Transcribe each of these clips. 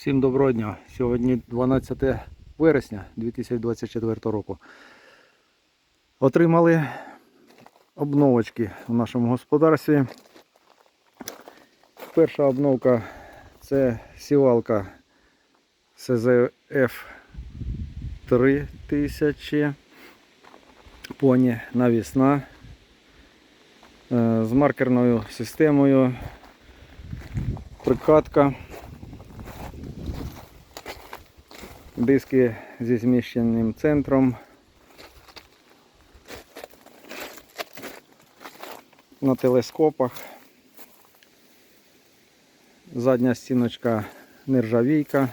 Всім доброго дня. Сьогодні 12 вересня 2024 року. Отримали обновочки в нашому господарстві. Перша обновка це сівалка СЗФ 3000 поні навісна е, з маркерною системою прикатка. Диски зі зміщеним центром. На телескопах. Задня стіночка нержавійка.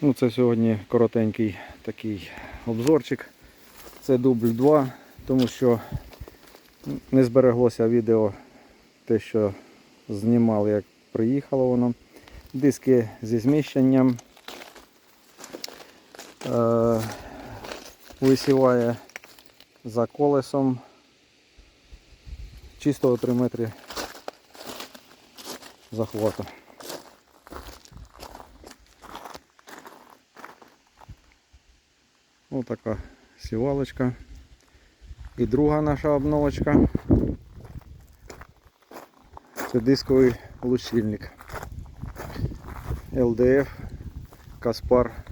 Ну, це сьогодні коротенький такий обзорчик. Це дубль 2, тому що не збереглося відео те, що знімали, як приїхало воно диски зі зміщенням. Е, висіває за колесом чистого 3 метри захвату. Ось така сівалочка. І друга наша обновочка. Це дисковий лучильник. ЛДФ Каспар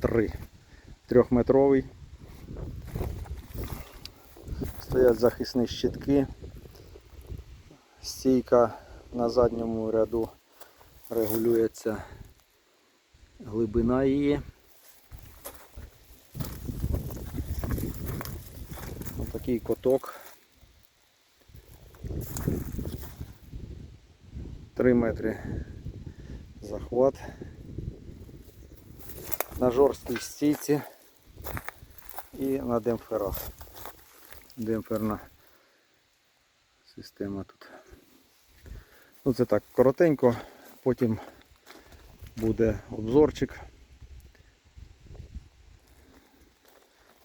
3. Трьохметровий. Стоять захисні щитки. Стійка на задньому ряду регулюється глибина її. Ось Такий коток. 3 метри захват на жорсткій стійці і на демпферах. Демпферна система тут. Ну це так коротенько, потім буде обзорчик.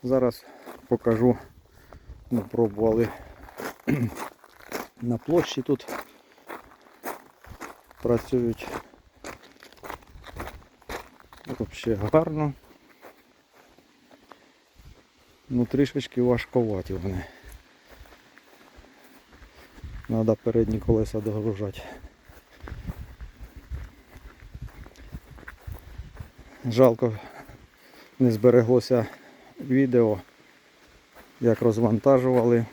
Зараз покажу, ми пробували на площі тут працюють Взагалі гарно. Ну трішечки важковаті вони. Треба передні колеса догружати. Жалко не збереглося відео, як розвантажували.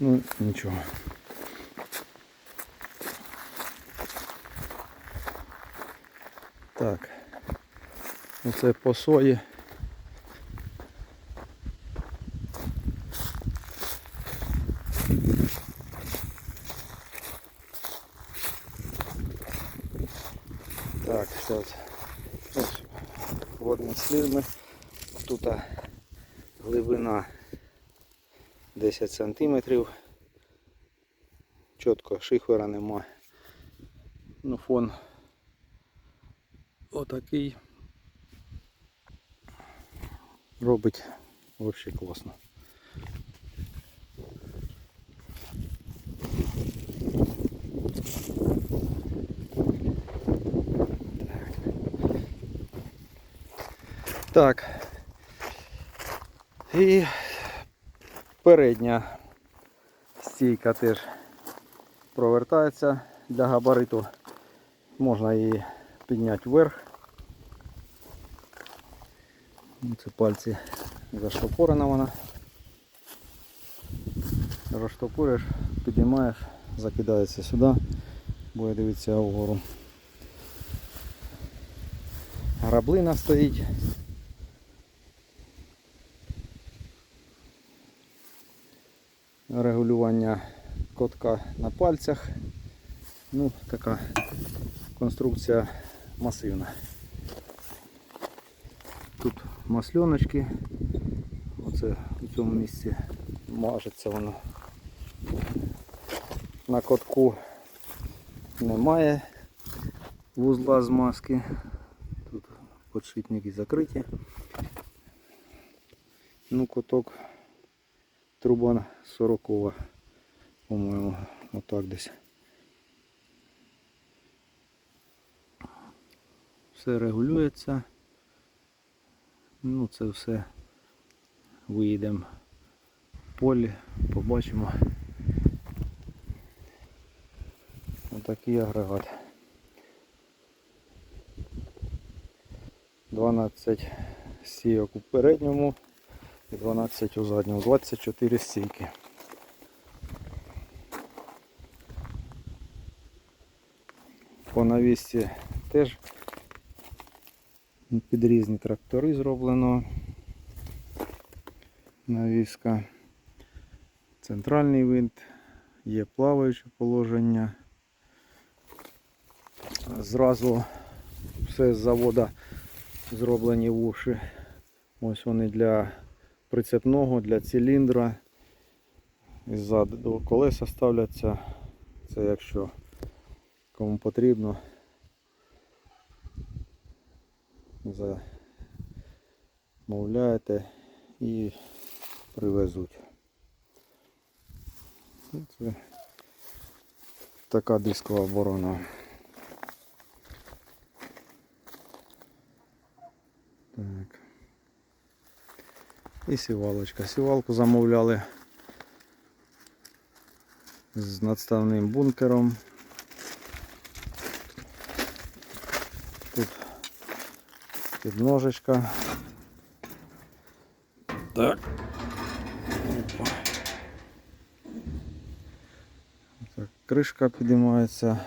Ну нічого. Так. Оце по сої. Так, зараз ось водні слізми. Тут глибина 10 сантиметрів. Чітко шихвера нема. Ну фон отакий робить вообще класно. Так. І передня стійка теж провертається для габариту. Можна її підняти вверх. Це пальці заштопорена вона. Розштопориш, підіймаєш, закидається сюди, буде дивитися вгору. Граблина стоїть. Регулювання котка на пальцях. Ну, така конструкція масивна. Тут масленочки. Оце у цьому місці мажеться воно. На котку немає вузла з маски. Тут подшипники закриті. Ну, коток труба 40 по-моєму, Отак десь. Все регулюється. Ну, це все виїдемо в полі, побачимо. Отакий агрегат. 12 стійок у передньому і 12 у задньому. 24 стійки. По навісці теж під різні трактори зроблено. Навіска. Центральний винт, є плаваюче положення. Зразу все з завода зроблені вуші. Ось вони для прицепного, для циліндра. Ззаду колеса ставляться. Це якщо кому потрібно. Замовляєте і привезуть. Ну, Це така дискова оборона. Так. І сівалочка. Сівалку замовляли з надставним бункером. Тут підножечка. Так. Опа. Так, кришка підіймається.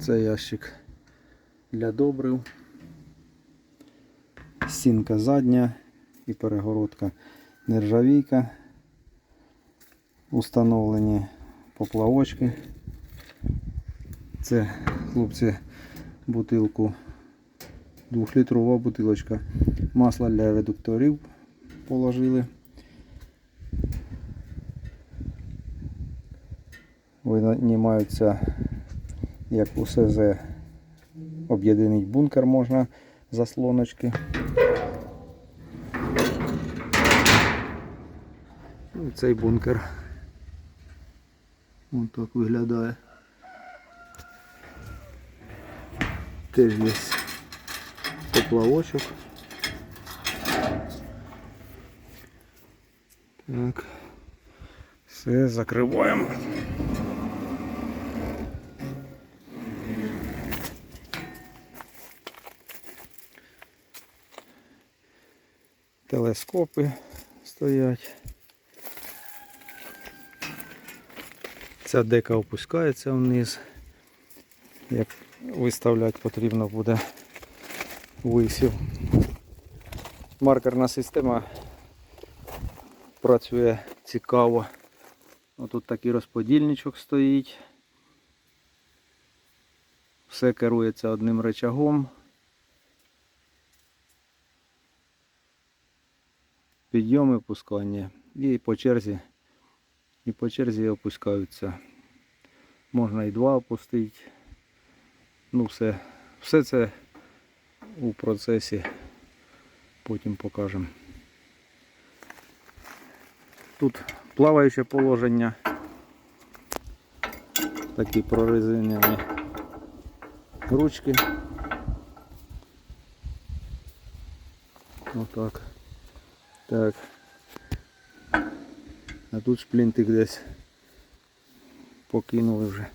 Це ящик для добрив. Стінка задня і перегородка нержавійка. Установлені поплавочки. Це хлопці бутилку, двохлітрова бутилочка масла для редукторів положили. Винімаються, як у СЗ, об'єднаний бункер можна заслоночки. Ну, Цей бункер. Ось так виглядає. Теж є поплавочок. Так. Все, закриваємо. Телескопи стоять. Ця дека опускається вниз. Як виставляти потрібно буде висів. Маркерна система працює цікаво. Отут такий розподільничок стоїть. Все керується одним рычагом. Підйом і опускання. І по черзі, і по черзі опускаються. Можна і два опустити. Ну все, все це у процесі потім покажемо. Тут плаваюче положення. Такі прорезинені ручки. Отак. Так. А тут шплінтик десь покинули вже.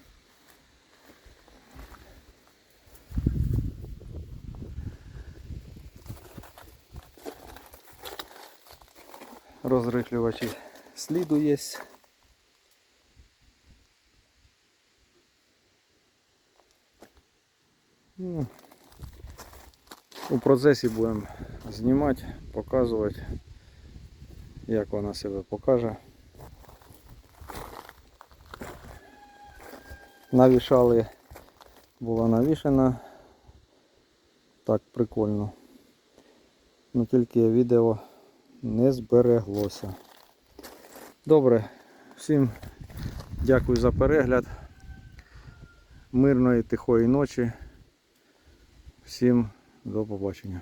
Розрихлювачі сліду є. Ну, у процесі будемо знімати, показувати, як вона себе покаже. Навішали, була навішена. Так прикольно. Ну тільки відео не збереглося. Добре, всім дякую за перегляд. Мирної тихої ночі. Всім до побачення.